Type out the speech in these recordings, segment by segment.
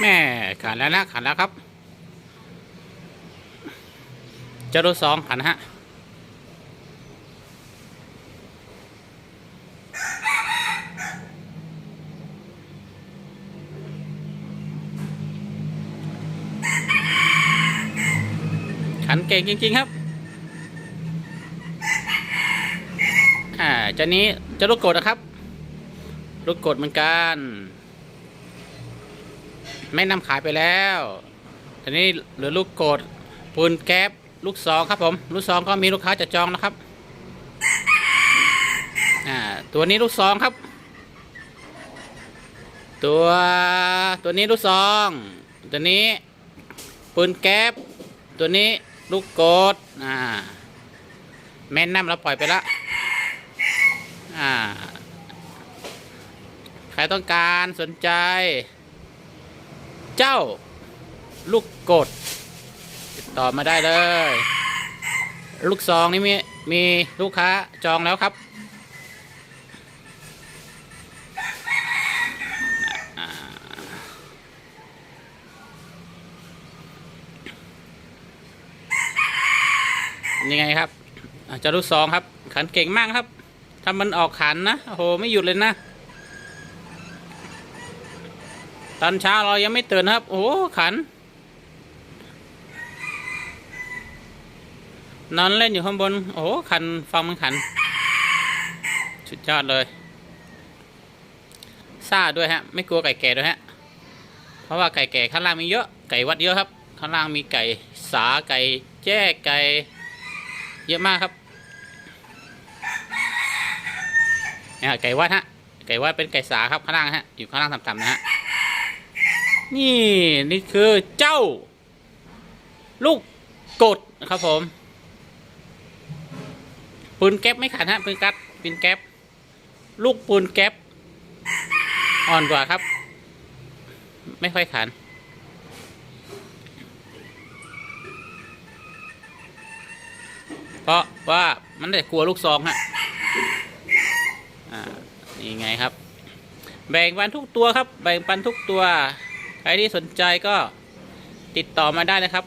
แม่ขันแล้วนะขันแล้วครับจรวดสองขันฮะขันเก่งจริง ๆ ครับอ่าเจะนี้เจะลูกกดนะครับ ลูกกดเหมือนกัน ไม่นำขายไปแล้วทีนี้เหลือลูกโกดปืนแก๊ปลูกสองครับผมลูกสองก็มีลูกค้าจะจองนะครับอ่าตัวนี้ลูกสองครับ ตัวตัวนี้ลูกสอง ตัวนี้ปืนแก๊ปตัวนี้ลูกโกดอ่าแม่นนำเราปล่อยไปละอ่าใครต้องการสนใจ เจ้า ลูกกดติดต่อมาได้เลย ลูกซองนี่มีมีลูกค้าจองแล้วครับยังไงครับจ้าลูกซองครับ ขันเก่งมากครับถ้ามันออกขันนะโอ้โหไม่หยุดเลยนะ ตอนเช้าเรายังไม่ตื่นนะครับ โอ้ขัน นอนเล่นอยู่ข้างบน โอ้ขันฟังมันขันสุดยอดเลยซ่าด้วยฮะ ไม่กลัวไก่แก่ด้วยฮะ เพราะว่าไก่แก่ข้างล่างมีเยอะ ไก่วัดเยอะครับ ข้างล่างมีไก่สาไก่แจ้ไก่เยอะมากครับเนี่ยไก่วัดฮะ ไก่วัดเป็นไก่สาครับข้างล่างฮะ อยู่ข้างล่างต่ำๆนะฮะ นี่นี่คือเจ้า ลูกกดนะครับผมปืนแก๊ปไม่ขันฮะปืนกัดปืนแก๊ปลูกปืนแก๊ปอ่อนกว่าครับ ไม่ค่อยขันเพราะว่ามันได้กลัวลูกซองฮะอ่านี่ไงครับ แบ่งปันทุกตัวครับ แบ่งปันทุกตัว ใครที่สนใจก็ติดต่อมาได้นะครับ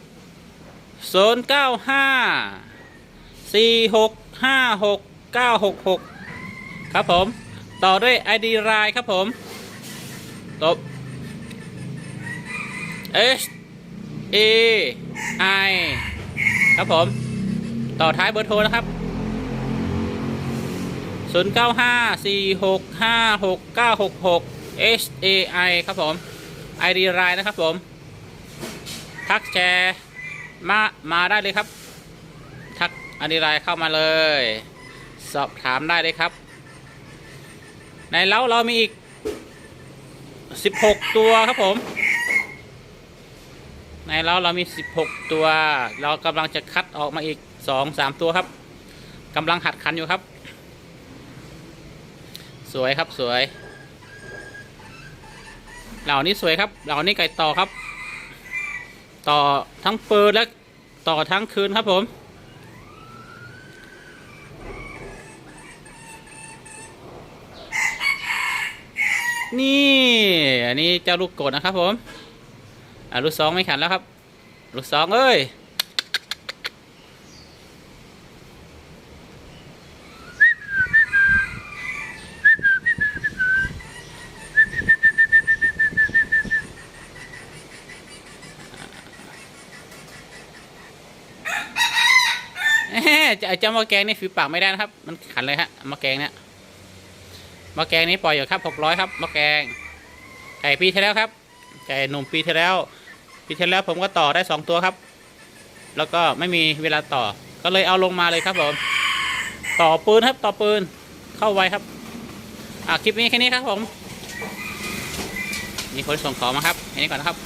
0 9 5 4 6 5 6 9 6 6 ครับผม ต่อด้วย ID รายครับผมตบ H A I ครับผม ต่อท้ายเบอร์โทรนะครับ 0 9 5 4 6 5 6 9 6 6 H A I ครับผม ID รายนะครับผม ทักแชร์มามาได้เลยครับ ทักไอดีไลน์เข้ามาเลย สอบถามได้เลยครับ ในเล้าเรามีอีก 16 ตัวครับผม ในเล้าเรามี 16 ตัว เรากำลังจะคัดออกมาอีก 2-3 ตัวครับกำลังหัดคันอยู่ครับ สวยครับสวย เหล่านี้สวยครับ เหล่านี้ไก่ต่อครับ ต่อทั้งปืนและต่อทั้งคืนครับผมนี่อันนี้เจ้าลูกกดนะครับผมอ่าลูกสองไม่ขันแล้วครับ ลูกสองเอ้ย เอ๊ะจะเจ้าหม้อแกงนี่ฝีปากไม่ได้นะครับ มันขันเลยฮะหม้อแกงเนี่ยหม้อแกงนี้ปล่อยอยู่ครับหกร้อยครับหม้อแกงไก่ปีที่แล้วครับไก่หนุ่มปีที่แล้ว ปีที่แล้วผมก็ต่อได้สองตัวครับ แล้วก็ไม่มีเวลาต่อ ก็เลยเอาลงมาเลยครับผมต่อปืนครับต่อปืนเข้าไวครับ อะคลิปนี้แค่นี้ครับผม มีคนส่งของมาครับแค่นี้ก่อนนะครับ